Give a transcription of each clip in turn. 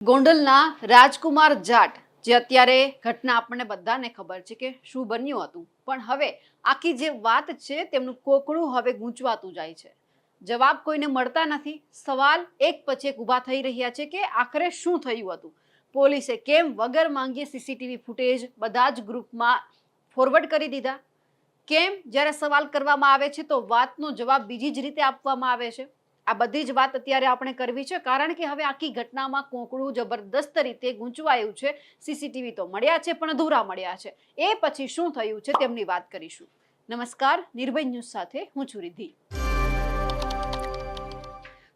ગોંડલના રાજકુમાર જાટ, જે અત્યારે ઘટના આપણને બધાને ખબર છે કે શું બન્યું હતું. પણ હવે આખી જે વાત છે તેમનું કોકણું હવે ગૂંચવાતું જાય છે. જવાબ કોઈને મળતા નથી. સવાલ એક પછી એક ઊભા થઈ રહ્યા છે કે આખરે શું થયું હતું? પોલીસે કેમ વગર માંગીએ સીસીટીવી ફૂટેજ બધા જ ગ્રુપમાં ફોરવર્ડ કરી દીધા? કેમ? જ્યારે સવાલ કરવામાં આવે છે તો વાતનો જવાબ બીજી જ રીતે આપવામાં આવે છે. આ બધી જ વાત અત્યારે આપણે કરવી છે, કારણ કે હવે આખી ઘટનામાં કોંકણું જબરદસ્ત રીતે ગૂંચવાયું છે. સીસીટીવી તો મળ્યા છે, પણ અધૂરા મળ્યા છે. એ પછી શું થયું છે તેમની વાત કરીશું. નમસ્કાર, નિર્ભય ન્યૂઝ સાથે હું છું રિદ્ધિ.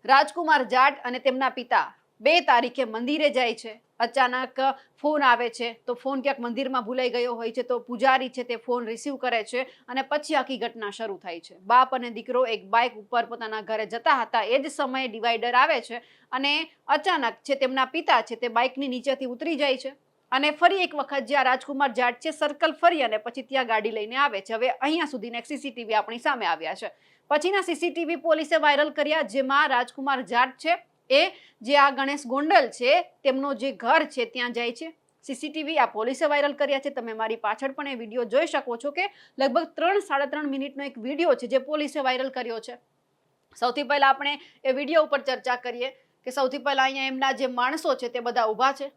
રાજકુમાર જાટ અને તેમના પિતા બે તારીખે મંદિરે જાય છે. અચાનક ફોન આવે છે. તો ફોન ક્યાંક મંદિરમાં ભૂલાઈ ગયો હોય છે તો પૂજારી છે તે ફોન રિસીવ કરે છે અને પછી આખી ઘટના શરૂ થાય છે. બાપ અને દીકરો એક બાઇક ઉપર પોતાના ઘરે જતા હતા. એ જ સમયે ડિવાઈડર આવે છે અને અચાનક છે તેમના પિતા છે તે બાઇકની નીચેથી ઉતરી જાય છે અને ફરી એક વખત જ્યાં રાજકુમાર જાટ છે સર્કલ ફરી અને પછી ત્યાં ગાડી લઈને આવે છે. હવે અહીંયા સુધીને સીસીટીવી આપણી સામે આવ્યા છે. પછીના સીસીટીવી પોલીસે વાયરલ કર્યા જેમાં રાજકુમાર જાટ છે એ જે આ ગણેશ ગોંડલ છે, તેમનો જે ઘર છે, ત્યાં જાય છે. સીસીટીવી આ પોલીસે વાયરલ કર્યા છે. તમે મારી પાછળ પણ એ વીડિયો જોઈ શકો છો કે લગભગ ત્રણ, સાડા ત્રણ મિનિટનો એક વીડિયો છે જે પોલીસે વાયરલ કર્યો છે. સૌથી પહેલા આપણે એ વીડિયો ઉપર ચર્ચા કરીએ કે સૌથી પહેલા અહીંયા એમના જે માણસો છે તે બધા ઊભા છે.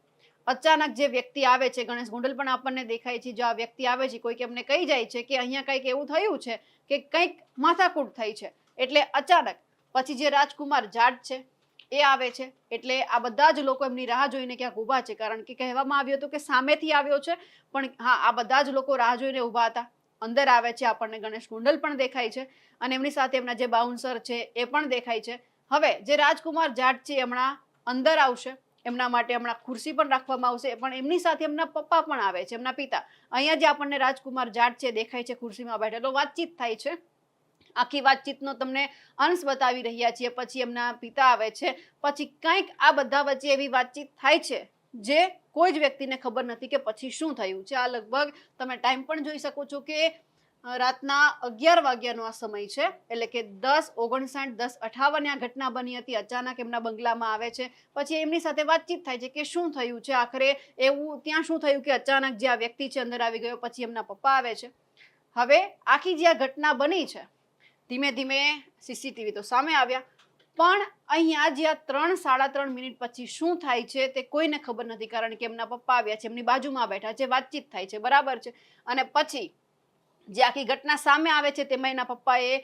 અચાનક જે વ્યક્તિ આવે છે, ગણેશ ગોંડલ પણ આપણને દેખાય છે. જો આ વ્યક્તિ આવે છે, કોઈક એમને કહી જાય છે કે અહીંયા કંઈક એવું થયું છે કે કંઈક માથાકૂટ થઈ છે. એટલે અચાનક પછી જે રાજકુમાર જાટ છે એ આવે છે. એટલે આ બધા જ લોકો એમની રાહ જોઈને ક્યાંક ઊભા છે. કારણ કે કહેવામાં આવ્યું હતું કે સામેથી આવ્યો છે, પણ હા, આ બધા જ લોકો રાહ જોઈને ઊભા હતા. અંદર આવે છે, આપણને ગણેશ કુંડલ પણ દેખાય છે અને એમની સાથે એમના જે બાઉન્સર છે એ પણ દેખાય છે. હવે, જે રાજકુમાર જાટ છે હમણાં અંદર આવશે. એમના માટે હમણાં ખુરશી પણ રાખવામાં આવશે. પણ એમની સાથે એમના પપ્પા પણ આવે છે, એમના પિતા. અહીંયા જે આપણને રાજકુમાર જાટ છે દેખાય છે ખુરશીમાં બેઠેલો વાતચીત થાય છે. આખી વાતચીતનો તમને અંશ બતાવી રહ્યા છીએ, પછી એમના પિતા આવે છે, પછી કંઈક આ બધા વચ્ચે એવી વાતચીત થાય છે, જે કોઈ જ વ્યક્તિને ખબર નથી કે પછી શું થયું છે. આ લગભગ તમે ટાઈમ પણ જોઈ શકો છો કે રાતના અગિયાર વાગ્યાનો આ સમય છે, એટલે કે દસ ઓગણસાઠ દસ અઠાવને આ ઘટના બની હતી. અચાનક એમના બંગલામાં આવે છે, પછી એમની સાથે વાતચીત થાય છે કે શું થયું છે? આખરે એવું ત્યાં શું થયું કે અચાનક જે આ વ્યક્તિ છે, અંદર આવી ગયો, પછી એમના પપ્પા આવે છે. હવે આખી જે આ ઘટના બની છે ધીમે ધીમે સીસીટીવી તો સામે આવ્યા. પણ અહીંયા જ્યાં ત્રણ, સાડા ત્રણ મિનિટ પછી શું થાય છે તે કોઈને ખબર નથી, કારણ કે એમના પપ્પા આવ્યા છે, એમની બાજુમાં બેઠા છે, વાતચીત થાય છે, બરાબર છે. અને પછી જે આખી ઘટના સામે આવે છે, તેમાં એના પપ્પાએ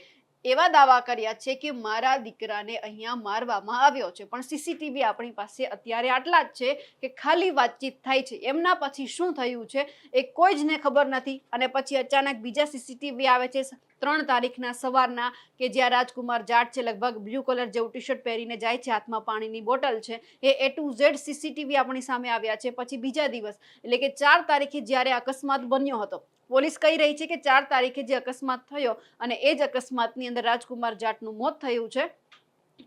એવા દાવા કર્યા છે કે મારા દીકરાને અહીંયા મારવામાં આવ્યો છે. પણ સીસીટીવી આપણી પાસે અત્યારે આટલા જ છે કે ખાલી વાતચીત થાય છે. એમના પછી શું થયું છે એ કોઈ જને ખબર નથી. અને પછી અચાનક બીજા સીસીટીવી આવે છે ત્રણ તારીખના સવારના કે જ્યાં રાજકુમાર જાટ છે, લગભગ બ્લુ કલર જેવું ટી શર્ટ પહેરીને જાય છે, હાથમાં પાણીની બોટલ છે. એ એ ટુ ઝેડ સીસીટીવી આપણી સામે આવ્યા છે. પછી બીજા દિવસ એટલે કે ચાર તારીખે જ્યારે અકસ્માત બન્યો હતો પોલીસ કહી રહી છે કે ચાર તારીખે જે અકસ્માત થયો અને એ જ અકસ્માતની અંદર રાજકુમાર જાટનું મોત થયું છે,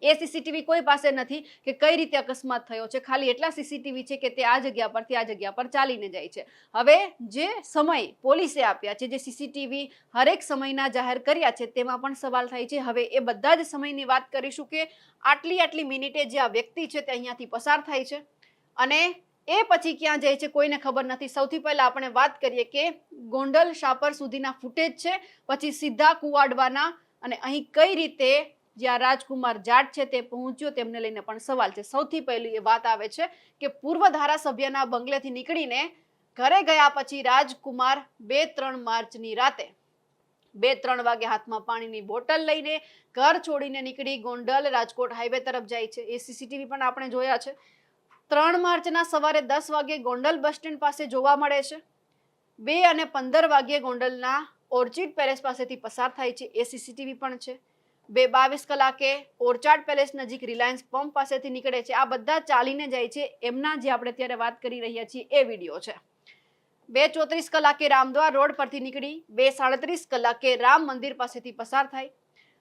એ સીસીટીવી કોઈ પાસે નથી કે કઈ રીતે અકસ્માત થયો છે, ખાલી એટલા સીસીટીવી છે કે તે આ જગ્યા પરથી આ જગ્યા પર ચાલીને જાય છે. હવે જે સમય પોલીસે આપ્યા છે, જે સીસીટીવી હરેક સમયના જાહેર કર્યા છે, તેમાં પણ સવાલ થાય છે. હવે એ બધા જ સમયની વાત કરીશું કે આટલી આટલી મિનિટે જે આ વ્યક્તિ છે તે અહીંયાથી પસાર થાય છે અને એ પછી ક્યાં જાય છે કોઈને ખબર નથી. સૌથી પહેલા આપણે વાત કરીએ કે ગોંડલ શાપર સુધીના ફૂટેજ છે, પછી સીધા કુવાડવાના અને અહીં કઈ રીતે જ્યાં રાજકુમાર જાટ છે તે પહોંચ્યો તેમને લઈને પણ સવાલ છે. સૌથી પહેલી એ વાત આવે છે કે પૂર્વ ધારાસભ્યના બંગલેથી નીકળીને ઘરે ગયા પછી રાજકુમાર બે ત્રણ માર્ચની રાતે બે ત્રણ વાગે હાથમાં પાણીની બોટલ લઈને ઘર છોડીને નીકળી ગોંડલ રાજકોટ હાઈવે તરફ જાય છે. એ સીસીટીવી પણ આપણે જોયા છે. ત્રણ માર્ચના સવારે દસ વાગ્યે ગોંડલ બસ સ્ટેન્ડ પાસે જોવા મળે છે. બે અને પંદર વાગ્યે ગોંડલના ઓર્ચિડ પેલેસ પાસેથી પસાર થાય છે. એ સીસીટીવી પણ છે. બે બાવીસ કલાકે ઓર્ચાર્ડ પેલેસ નજીક રિલાયન્સ પંપ પાસેથી નીકળે છે. આ બધા ચાલીને જાય છે. એમના જે આપણે અત્યારે વાત કરી રહ્યા છીએ એ વીડિયો છે. બે ચોત્રીસ કલાકે રામદ્વાર રોડ પરથી નીકળી, બે સાડત્રીસ કલાકે રામ મંદિર પાસેથી પસાર થાય,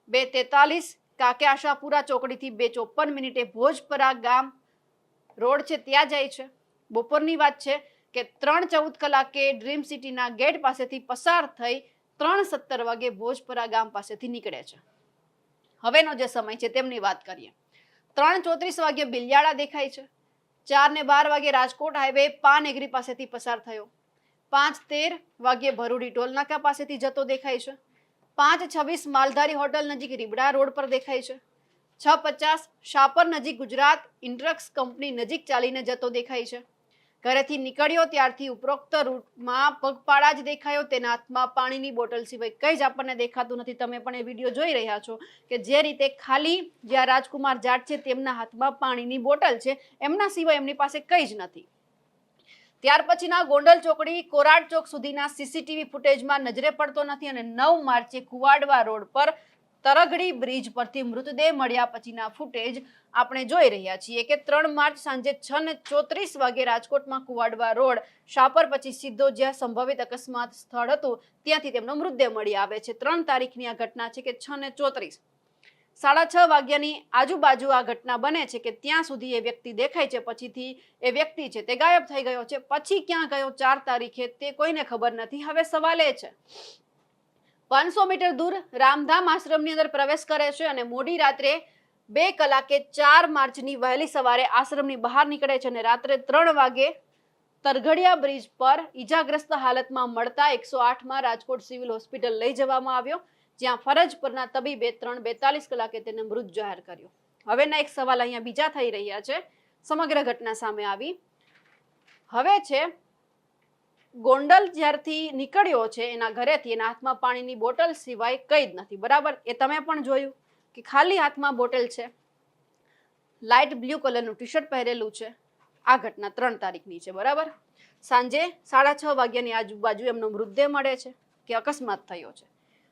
બે તેતાલીસ કાકે આશાપુરા ચોકડીથી બે ચોપન મિનિટે ભોજપરા ગામ રોડ છે, ત્યાં જાય છે. બપોરની વાત છે કે ત્રણ ચૌદ કલાકે ડ્રીમ સિટીના ગેટ પાસેથી પસાર થઈ ત્રણ સત્તર વાગે ભોજપરા ગામ પાસેથી નીકળે છે. હવેનો જે સમય છે, તેમની વાત કરીએ. ત્રણ ચોત્રીસ વાગે બિલિયાળા દેખાય છે. ચાર ને બાર વાગે રાજકોટ હાઈવે પાન એગ્રી પાસેથી પસાર થયો. પાંચ તેર વાગ્યે ભરૂડી ટોલનાકા પાસેથી જતો દેખાય છે. પાંચ છવ્વીસ માલધારી હોટલ નજીક રીબડા રોડ પર દેખાય છે. છ પચાસ શાપર નજીક ગુજરાત ઇન્ટ્રક્સ કંપની નજીક ચાલીને જતો દેખાય છે. ઘરેથી નીકળ્યો ત્યારથી ઉપરોક્ત રૂટમાં પગપાળા જ દેખાયો. તેના હાથમાં પાણીની બોટલ સિવાય કંઈ જ આપણને દેખાતું નથી. તમે પણ એ વીડિયો જોઈ રહ્યા છો કે જે રીતે ખાલી જ્યાં રાજકુમાર જાટ છે તેમના હાથમાં પાણીની બોટલ છે, એમના સિવાય એમની પાસે કંઈ જ નથી. ત્યાર પછીના ગોંડલ ચોકડી કોરાડ ચોક સુધીના સીસીટીવી ફૂટેજમાં નજરે પડતો નથી અને નવ માર્ચે કુવાડવા રોડ પર તરગડી બ્રિજ પરથી મૃતદેહ મળ્યા પછીના ફૂટેજ આપણે જોઈ રહ્યા છીએ કે ત્રણ માર્ચ સાંજે છ ને ચોત્રીસ વાગે રાજકોટમાં કુવાડવા રોડ શાપર પછી સીધો જ્યાં સંભવિત અકસ્માત સ્થળ હતું, ત્યાંથી તેમનો મૃતદેહ મળી આવે છે. ત્રણ તારીખની આ ઘટના છે કે છ ને ચોત્રીસ. સાડા છ વાગ્યાની આજુબાજુ આ ઘટના બને છે કે ત્યાં સુધી એ વ્યક્તિ દેખાય છે, પછીથી એ વ્યક્તિ છે તે ગાયબ થઈ ગયો છે. પછી ક્યાં ગયો, ચાર તારીખે તે કોઈને ખબર નથી. હવે સવાલ એ છે પાંચસો મીટર દૂર રામધામ આશ્રમની અંદર પ્રવેશ કરે છે અને મોડી રાત્રે બે કલાકે ચાર માર્ચની વહેલી સવારે આશ્રમની બહાર નીકળે છે અને રાત્રે ત્રણ વાગે તરઘડિયા બ્રિજ પર ઈજાગ્રસ્ત હાલતમાં મળતા એકસો આઠમાં રાજકોટ સિવિલ હોસ્પિટલ લઈ જવામાં આવ્યો, જ્યાં ફરજ પરના તબીબે ત્રણ બેતાલીસ કલાકે તેને મૃત જાહેર કર્યો. હવેના એક સવાલ અહીંયા બીજા થઈ રહ્યા છે. સમગ્ર ઘટના સામે આવી. હવે છે ગોંડલ જ્યારથી નીકળ્યો છે, એના ઘરેથી એના હાથમાં પાણીની બોટલ સિવાય કંઈ જ નથી. બરાબર? એ તમે પણ જોયું કે ખાલી હાથમાં બોટલ છે. લાઇટ બ્લુ કલરનું ટી શર્ટ પહેરેલું છે. આ ઘટના ત્રણ તારીખની છે. બરાબર? સાંજે સાડા છ વાગ્યાની આજુબાજુ એમનો મૃતદેહ મળે છે, કે અકસ્માત થયો છે.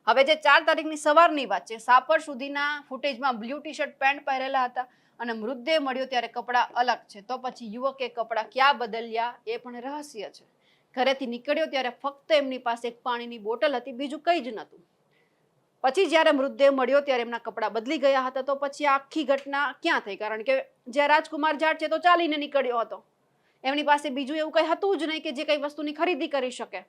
હવે જે ચાર તારીખની સવારની વાત છે, સાપર સુધીના ફૂટેજમાં બ્લુ ટી શર્ટ પેન્ટ પહેરેલા હતા અને મૃતદેહ મળ્યો ત્યારે કપડાં અલગ છે. તો પછી યુવકે કપડાં ક્યાં બદલ્યા એ પણ રહસ્ય છે. ઘરેથી નીકળ્યો ત્યારે ફક્ત એમની પાસે એક પાણીની બોટલ હતી, બીજું કંઈ જ નહોતું. પછી જ્યારે મૃતદેહ મળ્યો ત્યારે એમના કપડાં બદલી ગયા હતા, તો પછી આખી ઘટના ક્યાં થઈ? કારણ કે જ્યાં રાજકુમાર જાટ છે તો ચાલીને નીકળ્યો હતો. એમની પાસે બીજું એવું કંઈ હતું જ નહીં કે જે કંઈ વસ્તુની ખરીદી કરી શકે.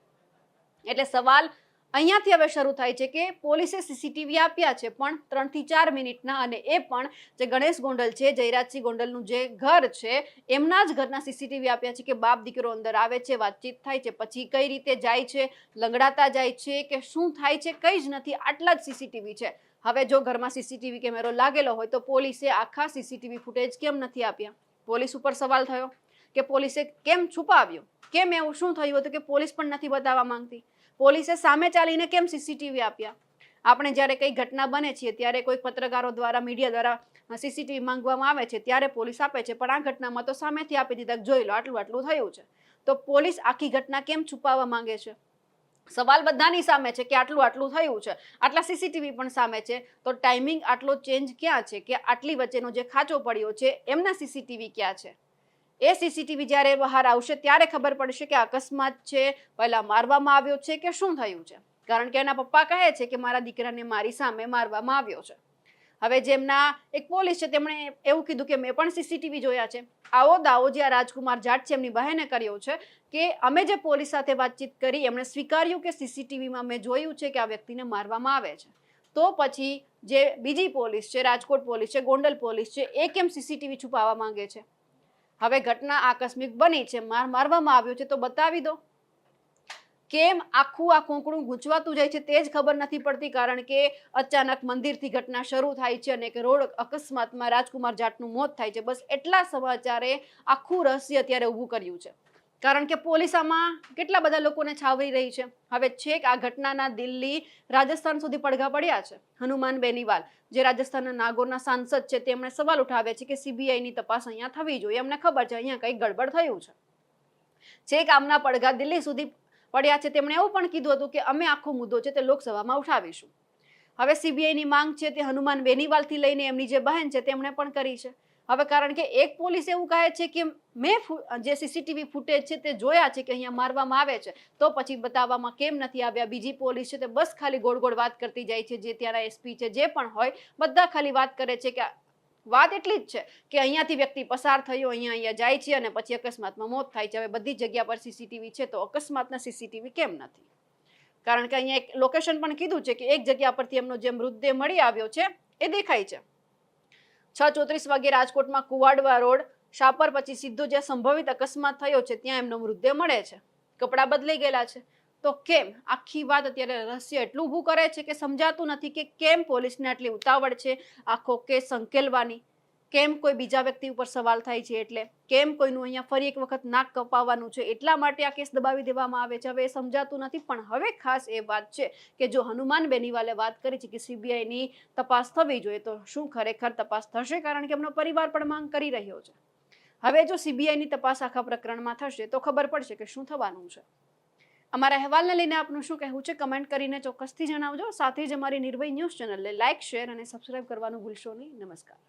એટલે સવાલ અહીંયાથી હવે શરૂ થાય છે કે પોલીસે સીસીટીવી આપ્યા છે, પણ ત્રણથી ચાર મિનિટના અને એ પણ જે ગણેશ ગોંડલ છે, જયરાજસિંહ ગોંડલનું જે ઘર છે, એમના જ ઘરના સીસીટીવી આપ્યા છે કે બાપ દીકરો અંદર આવે છે, વાતચીત થાય છે, પછી કઈ રીતે જાય છે, લંગડાતા જાય છે કે શું થાય છે કંઈ જ નથી, આટલા જ સીસીટીવી છે. હવે જો ઘરમાં સીસીટીવી કેમેરો લાગેલો હોય તો પોલીસે આખા સીસીટીવી ફૂટેજ કેમ નથી આપ્યા? પોલીસ ઉપર સવાલ થયો કે પોલીસે કેમ છુપાવ્યો? કેમ એવું શું થયું હતું કે પોલીસ પણ નથી બતાવવા માંગતી? પોલીસે સામે ચાલીને કેમ સીસીટીવી આપ્યા? આપણે જ્યારે કઈ ઘટના બને છે ત્યારે કોઈ પત્રકારો દ્વારા મીડિયા દ્વારા સીસીટીવી માંગવામાં આવે છે, ત્યારે પોલીસ આપે છે, પણ આ ઘટનામાં તો સામેથી આપી દીધા જોઈ લો, આટલું આટલું થયું છે. તો પોલીસ આખી ઘટના કેમ છુપાવવા માંગે છે? સવાલ બધાની સામે છે કે આટલું આટલું થયું છે. આટલા સીસીટીવી પણ સામે છે. તો ટાઈમિંગ આટલો ચેન્જ ક્યાં છે? કે આટલી વચ્ચેનો જે ખાંચો પડ્યો છે, એમના સીસીટીવી ક્યાં છે? એ સીસીટીવી જ્યારે બહાર આવશે ત્યારે ખબર પડશે કે અકસ્માત છે, પહેલા મારવામાં આવ્યો છે કે શું થયું છે? કારણ કે એના પપ્પા કહે છે કે મારા દીકરાને મારી સામે મારવામાં આવ્યો છે. હવે જેમના એક પોલીસ છે, તેમણે એવું કીધું કે મેં પણ સીસીટીવી જોયા છે. આવો દાવો જે આ રાજકુમાર જાટ છે, એમની બહેને કર્યો છે કે અમે જે પોલીસ સાથે વાતચીત કરી, એમણે સ્વીકાર્યું કે સીસીટીવીમાં મેં જોયું છે કે આ વ્યક્તિને મારવામાં આવે છે. તો પછી જે બીજી પોલીસ છે, રાજકોટ પોલીસ છે, ગોંડલ પોલીસ છે, એ કેમ સીસીટીવી છુપાવવા માંગે છે? હવે ઘટના આકસ્મિક બની છે, માર મારવામાં આવ્યો છે, તો બતાવી દો. કેમ આખું આ કોંકણું ગૂંચવાતું જાય છે તે જ ખબર નથી પડતી, કારણ કે અચાનક મંદિરથી ઘટના શરૂ થાય છે અને એક રોડ અકસ્માતમાં રાજકુમાર જાટનું મોત થાય છે. બસ એટલા સમાચારે આખું રહસ્ય અત્યારે ઊભું કર્યું છે. કારણ કે પોલીસ આમાં કેટલા બધા લોકોને છાવરી રહી છે. હવે છેક આ ઘટનાના દિલ્હી રાજસ્થાન સુધી પડઘા પડ્યા છે. હનુમાન બેનીવાલ, જે રાજસ્થાનના નાગોરના સાંસદ છે, તેમણે સવાલ ઉઠાવ્યા છે કે સીબીઆઈની તપાસ અહીંયા થવી જોઈએ. એમને ખબર છે અહીંયા કંઈક ગડબડ થયું છે. છેક આમના પડઘા દિલ્હી સુધી પડ્યા છે. તેમણે એવું પણ કીધું હતું કે અમે આખો મુદ્દો છે તે લોકસભામાં ઉઠાવીશું. હવે સીબીઆઈની માંગ છે તે હનુમાન બેનીવાલથી લઈને એમની જે બહેન છે, તેમણે પણ કરી છે. હવે કારણ કે એક પોલીસ એવું કહે છે કે મેં જે સીસીટીવી ફૂટેજ છે તે જોયા છે કે અહીંયા મારવામાં આવે છે, તો પછી બતાવવામાં કેમ નથી આવ્યા? બીજી પોલીસ છે તે બસ ખાલી ગોળ ગોળ વાત કરતી જાય છે, જે ત્યાંના એસપી છે, જે પણ હોય, બધા ખાલી વાત કરે છે કે વાત એટલી જ છે કે અહીંયાથી વ્યક્તિ પસાર થયો, અહીંયા અહીંયા જાય છે અને પછી અકસ્માતમાં મોત થાય છે. હવે બધી જગ્યા પર સીસીટીવી છે તો અકસ્માતના સીસીટીવી કેમ નથી? કારણ કે અહીંયા એક લોકેશન પણ કીધું છે કે એક જગ્યા પરથી એમનો જે મૃતદેહ મળી આવ્યો છે, એ દેખાય છે. છ ચોત્રીસ વાગે રાજકોટમાં કુવાડવા રોડ, શાપર પછી સીધો જ્યાં સંભવિત અકસ્માત થયો છે, ત્યાં એમનો મૃતદેહ મળે છે. કપડાં બદલાઈ ગયેલા છે. તો કેમ? આખી વાત અત્યારે રહસ્ય એટલું ઊભું કરે છે કે સમજાતું નથી કે કેમ પોલીસને આટલી ઉતાવળ છે, આખો કેસ સંકેલવાની. કેમ કોઈ બીજા વ્યક્તિ ઉપર સવાલ થાય છે એટલે કેમ કોઈનું અહીંયા ફરી એક વખત નાક કપાવવાનું છે એટલા માટે આ કેસ દબાવી દેવામાં આવે છે. હવે એ સમજાતું નથી, પણ હવે ખાસ એ વાત છે કે જો હનુમાન બેનીવાલે વાત કરી છે કે સીબીઆઈની તપાસ થવી જોઈએ, તો શું ખરેખર તપાસ થશે? કારણ કે એમનો પરિવાર પણ માંગ કરી રહ્યો છે. હવે જો સીબીઆઈની તપાસ આખા પ્રકરણમાં થશે, તો ખબર પડશે કે શું થવાનું છે. અમારા અહેવાલને લઈને આપનું શું કહેવું છે? કમેન્ટ કરીને ચોક્કસથી જણાવજો. સાથે જ અમારી નિર્ભય ન્યૂઝ ચેનલને લાઇક શેર અને સબસ્ક્રાઇબ કરવાનું ભૂલશો નહીં. નમસ્કાર.